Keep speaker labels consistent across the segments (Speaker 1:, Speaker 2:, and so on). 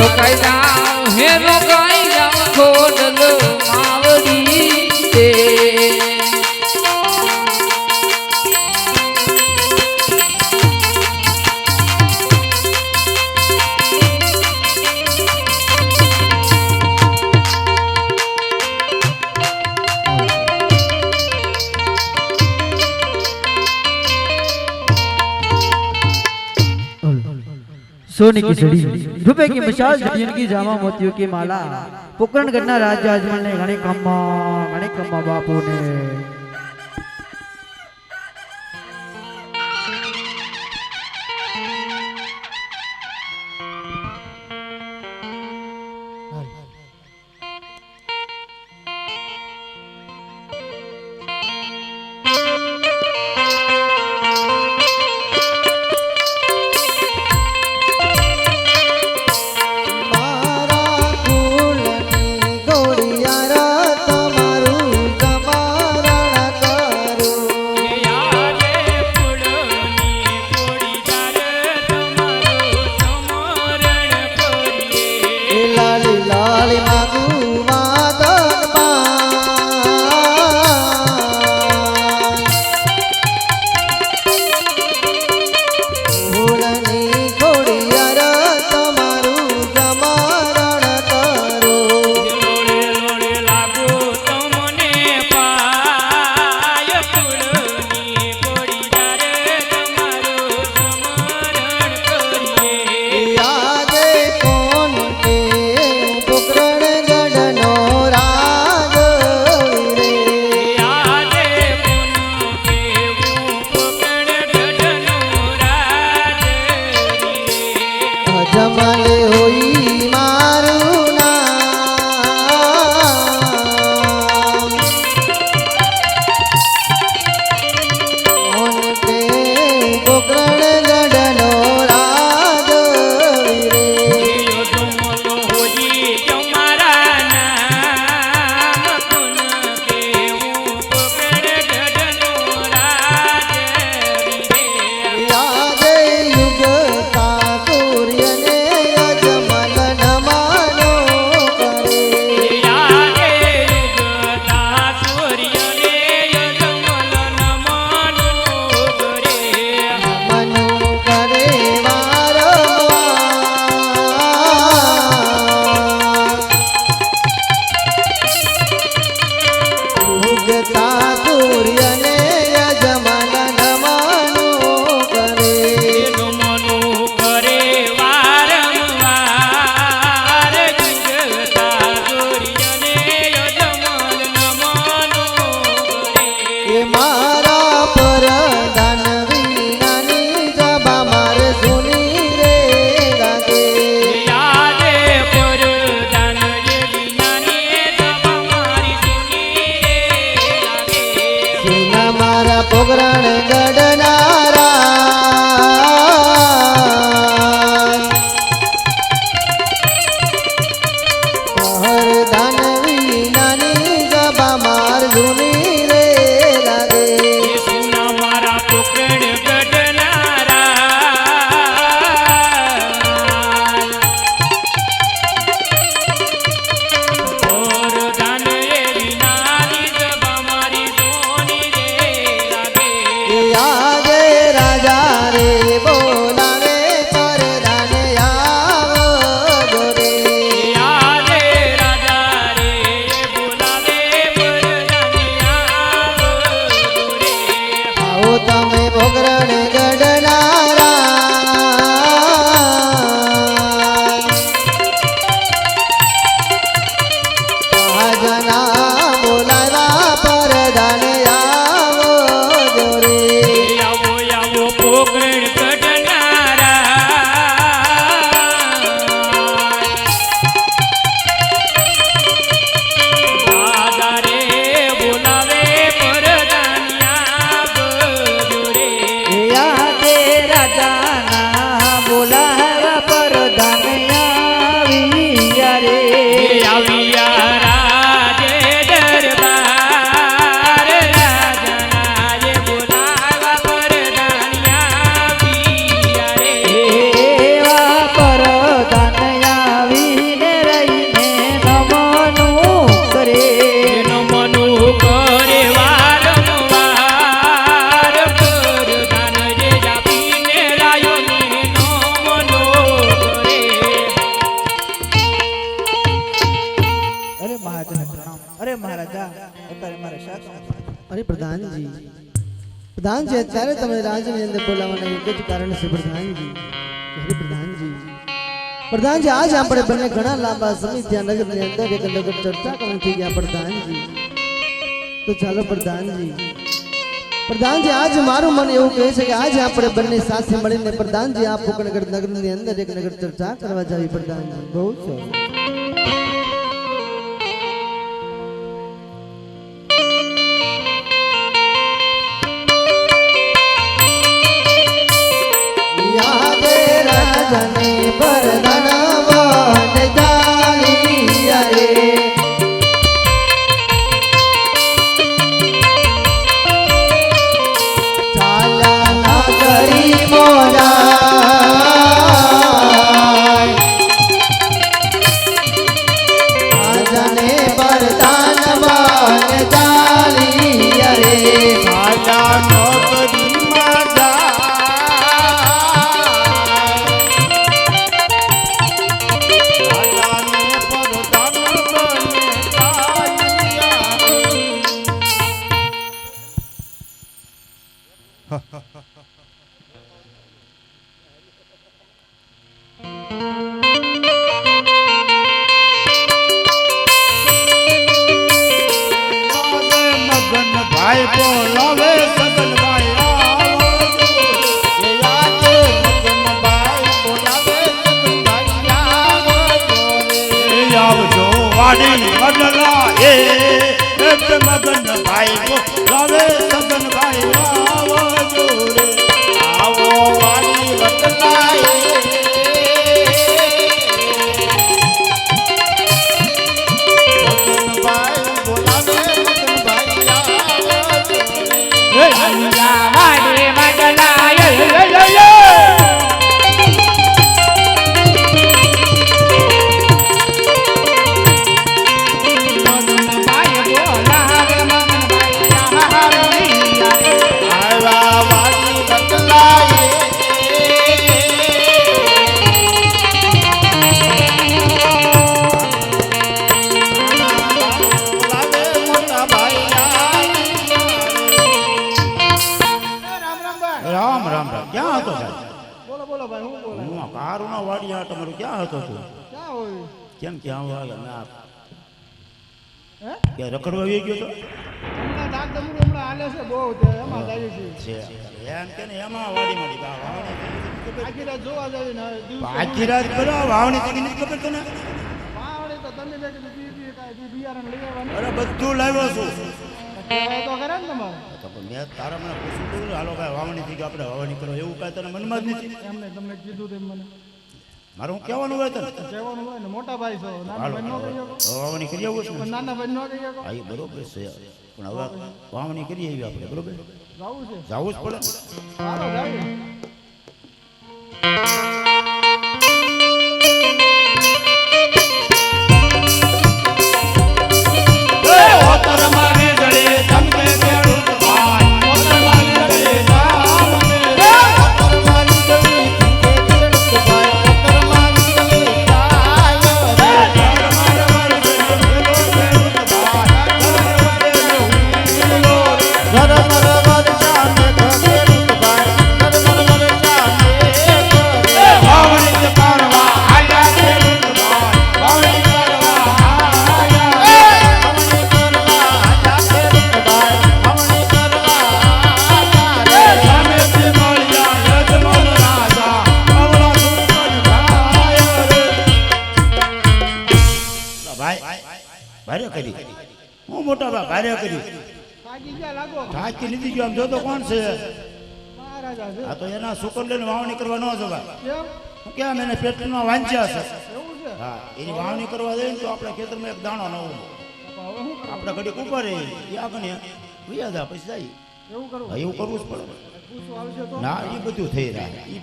Speaker 1: રોકાઈ જાઉં હે રોક
Speaker 2: सोने की सड़ी रुपए की मशाल जिनकी जामा मोतियों की माला पोकरण गन्ना राजा अजमल ने घने कम्मा घने कम्मा बापू ने
Speaker 3: ના મારા પોગરાણ ગઢના પ્રધાનજી અત્યારે તમે રાજની અંદર બોલાવવાના એક જ કારણ છે પ્રધાનજી અરે પ્રધાનજી પ્રધાનજી આજ આપણે બંને ઘણા લાંબા સમય ત્યાં નગરની અંદર એક નગર ચર્ચા કરવાની થઈ ગયા પ્રધાનજી તો ચાલો પ્રધાનજી પ્રધાનજી આજ મારું મન એવું કહે છે કે આજે આપણે બંને સાથે મળીને પ્રધાનજી આ પોકણગઢ નગરની અંદર એક નગર ચર્ચા કરવા જાવી પ્રધાનજી બહુ સરસ રાજને પરધનવન
Speaker 4: ભાઈ બોલાવે સગન ભાઈ આવજો વાડી વડલા એ મગન ભાઈ બોલાવે સગન ભાઈ
Speaker 3: બોલો ભાઈ હું બોલો
Speaker 4: હું આ કારુના વાડિયા તમારું ક્યાં હતો તું?
Speaker 3: ક્યાં હોય?
Speaker 4: કેમ ક્યાં વાગે ના.
Speaker 3: હે?
Speaker 4: કે રખડવા આવી ગયો તો?
Speaker 3: ડાક ડમરું હમણાં હાલે છે બહુ તે એમાં જાય છે.
Speaker 4: એમ કે ને એમાં વાડી મળી બા વાવણી
Speaker 3: આખી રાત જોવા જાય ને દિવસે
Speaker 4: આખી રાત કરો વાવણી તો નથી ખબર તને?
Speaker 3: વાવણી તો તમે બેઠી કીધું બી બી બિયારણ લઈ આવવાનું.
Speaker 4: અરે બધું લાવ્યો છું.
Speaker 3: તો ખરા ને તમારે.
Speaker 4: તો મેં તારા મને પૂછ્યું હતું હાલો ભાઈ વાવણી થઈ ગઈ આપણે વાવણી કરો. એવું કાંઈ તને મનમાં જ નથી?
Speaker 3: એમને તમને કીધું તેમ મને.
Speaker 4: મારે હું કહેવાનું હોય તને?
Speaker 3: કહેવાનું હોય ને મોટા ભાઈ છો
Speaker 4: વાવણી કરી આવું છે?
Speaker 3: નાના ભાઈ નો કહી
Speaker 4: હા એ બરોબર છે. પણ હવે વાવણી કરી આવી આપણે બરોબર?
Speaker 3: જવું છે.
Speaker 4: જવું જ પડે. ને.
Speaker 3: જાય
Speaker 4: આ તો એના લઈને વાવણી કરવા ન જવાય.
Speaker 3: કેમ
Speaker 4: હું કેમ એને પેટમાં વાંચ્યા છે?
Speaker 3: એવું છે?
Speaker 4: હા એની વાવણી કરવા જઈએ તો આપણા ખેતરમાં એક દાણો ન
Speaker 3: હું
Speaker 4: આપણે ઘડીક ઉપર રહી એ આગળ વ્યા દા પછી જાય
Speaker 3: એવું કરું
Speaker 4: એવું કરવું જ પડે.
Speaker 3: પૂછું આવશે તો?
Speaker 4: ના એ બધું થઈ રહ્યા એ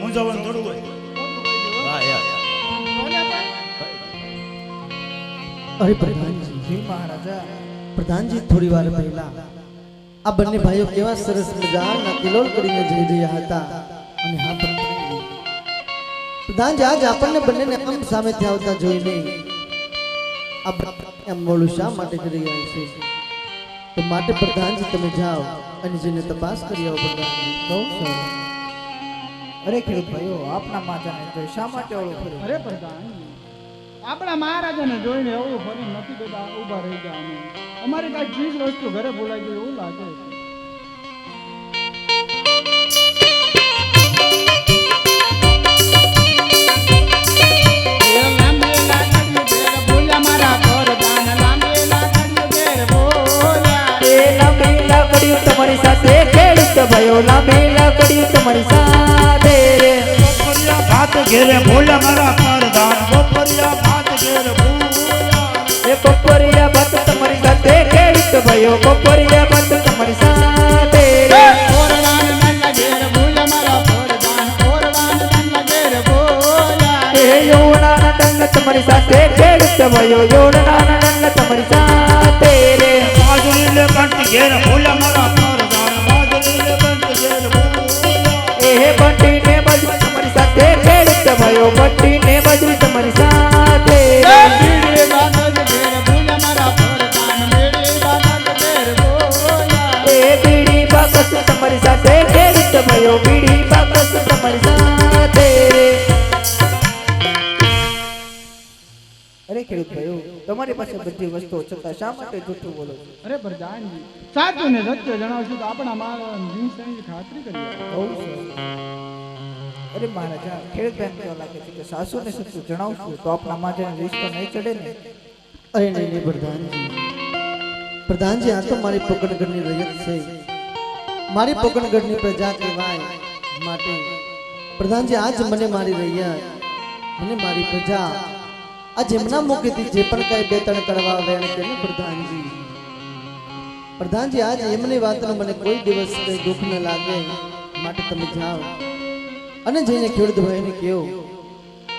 Speaker 4: મૂંઝાવાનું થોડું હોય. હા યાર
Speaker 3: અરે પ્રધાનજી
Speaker 5: જી મહારાજા.
Speaker 3: પ્રધાનજી થોડી વાર પહેલા આ બંને ભાઈઓ કેવા સરસ મજાના કિલોલ કરીને જઈ રહ્યા હતા. અને હા પ્રધાન પ્રધાનજી આજ આપણને બંનેને આમ સામેથી આવતા જોઈને. આ મોડું શા માટે કરી રહ્યા છે? તો માટે પ્રધાનજી તમે જાઓ અને જેને તપાસ કરી આવો પ્રધાનજી.
Speaker 5: અરે ખેડૂત ભાઈઓ આપના માતાને શા માટે ઓળો
Speaker 6: અરે પ્રધાન આપણા મહારાજાને જોઈને એવું ફરી નથી બધા ઊભા રહી ગયા અમે. અમારી કાંઈ ચીજ વસ્તુ ઘરે ભૂલાઈ ગઈ એવું લાગે
Speaker 7: તમારી સાથે ખેડૂત ભયો લાંબી લાકડી તમારી સાથે.
Speaker 4: ભાત ઘેરે ભોલા મારા પરદાન બપરિયા ભાત ઘેરે ભૂલા
Speaker 7: એ બપરિયા ભાત તમારી સાથે ખેડૂત ભયો. બપરિયા ભાત તમારી સાથે તમારી સાથે ખેડૂત ભયો. યોણાના ડંગ તમારી સાથે રે.
Speaker 4: બાજરી લે કંઠ ઘેરે ભોલા મારા પરદાન બાજરી લે કંઠ ઘેરે ભૂલા
Speaker 7: એ બંટી બાગજ પટ્ટી ને એ તમારી સાથે તમારી સાથે ખેડૂત ભાઈઓ બીડી બાકસ તમારી સાથે.
Speaker 5: અરે ખેડૂત ભાઈઓ તમારી પાસે બધી વસ્તુઓ છતાં શા માટે જૂઠું બોલો
Speaker 6: અરે પ્રધાનજી સાચું ને સત્ય જણાવશું તો આપણા માણસ ખાતરી કરી
Speaker 5: અરે મહારાજા ખેડ બેન કેવા લાગે છે કે સાસુ ને સત્ય જણાવશું? તો આપણા માતાને તો નહીં ચડે ને?
Speaker 3: અરે નહીં નહીં, પ્રધાનજી. પ્રધાનજી, આ તો મારી પોકણગઢની રજત છે. મારી પોકણગઢની પ્રજા કહેવાય માટે. પ્રધાનજી, આજ મને મારી રહ્યા મને મારી પ્રજા. આ જેમના મુખેથી જે પણ કઈ બે ત્રણ કરવા વેણ કે પ્રધાનજી. પ્રધાનજી, આજ એમની વાતનો મને કોઈ દિવસ કઈ દુઃખ ન લાગે. માટે તમે જાઓ. અને જઈને ખેડૂત ભાઈને કહ્યું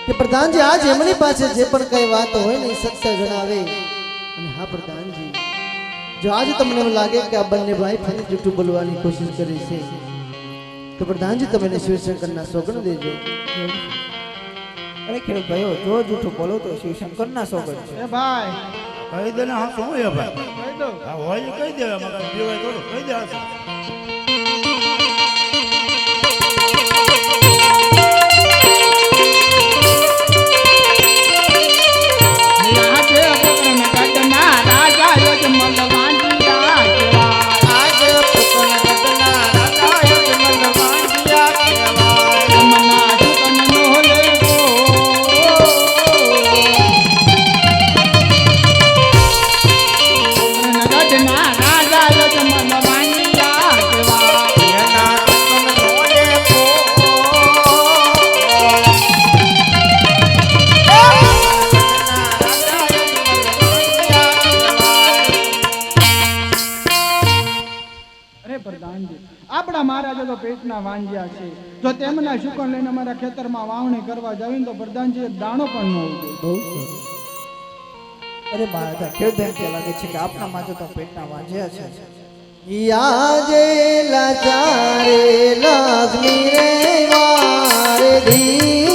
Speaker 3: કે પ્રધાનજી આજ એમની પાસે જે પણ કઈ વાત હોય ને સત્ય જણાવે. અને હા પ્રધાનજી જો આજ તમને એમ લાગે કે આ બંને ભાઈ ફરી જૂઠું બોલવાની કોશિશ કરી છે તો પ્રધાનજી તમે શિવશંકરના સોગંદ દેજો.
Speaker 5: અરે ખેડૂત ભાઈઓ જો જૂઠું બોલો તો શિવશંકરના સોગંદ છે.
Speaker 6: ભાઈ.
Speaker 4: કહી દે ને હા શું ભાઈ?
Speaker 6: કહી દો
Speaker 4: હા હોય કહી દે કહી દે
Speaker 6: વાંજ્યા છે. જો તેમના શુકન લઈને અમારા ખેતરમાં વાવણી કરવા જાવી તો પ્રધાનજી એક દાણો પણ ન ઉગે.
Speaker 5: અરે મહારાજા ખેડૂત બેન કે લાગે છે કે આપણા માતા તો પેટના વાંજ્યા છે.
Speaker 3: યાજે લાચારે લાજમી રે વારે ધીકારી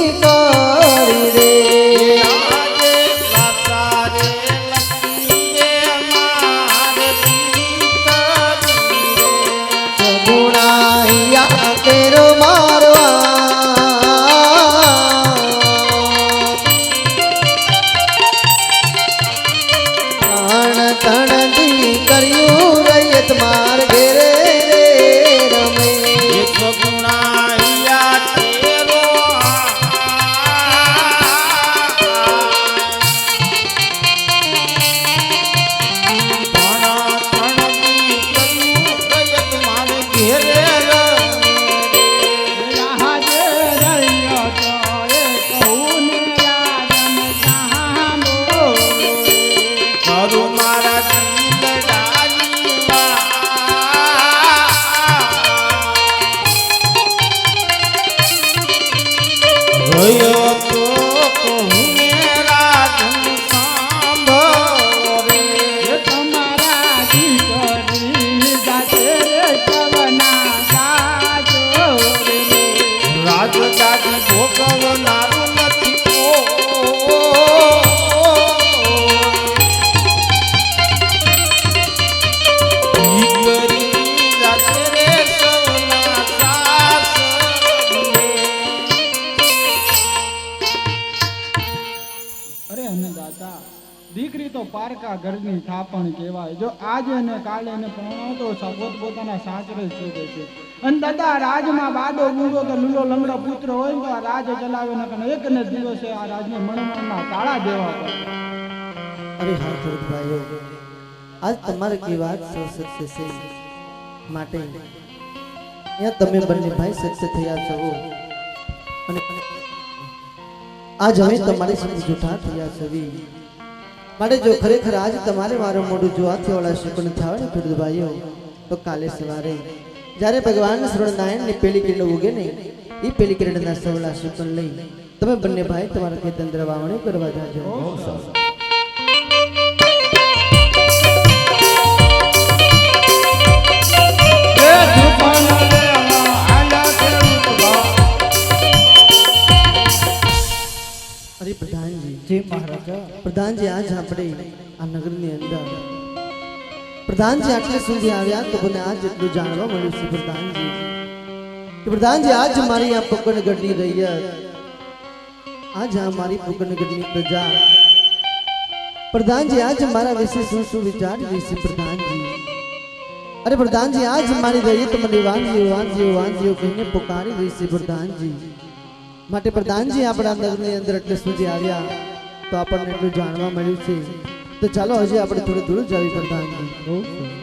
Speaker 6: પારકા ઘરની થાપણ કહેવાય. જો આજે ને કાલે એને પરણાવતો પોત પોતાના સાસરે શોધે છે. અને દાદા, રાજમાં બાદો બુડો કે લૂલો લંગડો પુત્ર હોય તો આ રાજ ચલાવે ને એક ને દિવસે આ રાજને મણમણના તાળા દેવા પડે.
Speaker 3: અરે હા, ભરત ભાઈઓ, આજ તમારે કી વાત સત્ય છે માટે. અહીંયા તમે બંને ભાઈ સત્ય થયા છો. અને આજ અમે તમારી સાથે જૂઠા થયા છે માટે જો ખરેખર આજ તમારે મારું મોઢું જોવાથી વાળા શુકન થાવ ને ખેડૂત તો કાલે સવારે જ્યારે ભગવાન સૂર્યનારાયણની પેલી કિરણ ઉગે ને એ પેલી કિરણના સવલા શુકન લઈ તમે બંને ભાઈ તમારા ખેતંત્ર વાવણી કરવા જાજો. અરે પ્રધાનજી
Speaker 5: જી મહારાજા
Speaker 3: પ્રધાનજી આજ આપણે આ નગરની અંદર પ્રધાનજી આટલે સુધી આવ્યા તો મને આજ એટલું જાણવા મળ્યું છે પ્રધાનજી કે પ્રધાનજી આજ મારી આ પોકણગઢની રૈયત આજ આ મારી પોકણગઢની પ્રજા પ્રધાનજી આજ મારા વિશે શું શું વિચારી રહી છે પ્રધાનજી અરે પ્રધાનજી આજ મારી રૈયત મને વાંજીઓ વાંજીઓ વાંજીઓ કહીને પુકારી રહી છે પ્રધાનજી માટે પ્રધાનજી આપણા નગરની અંદર એટલે સુધી આવ્યા. તો આપણને એટલું જાણવા મળ્યું છે. તો ચાલો હજી આપણે થોડું દૂર જાવી પ્રધાનજી.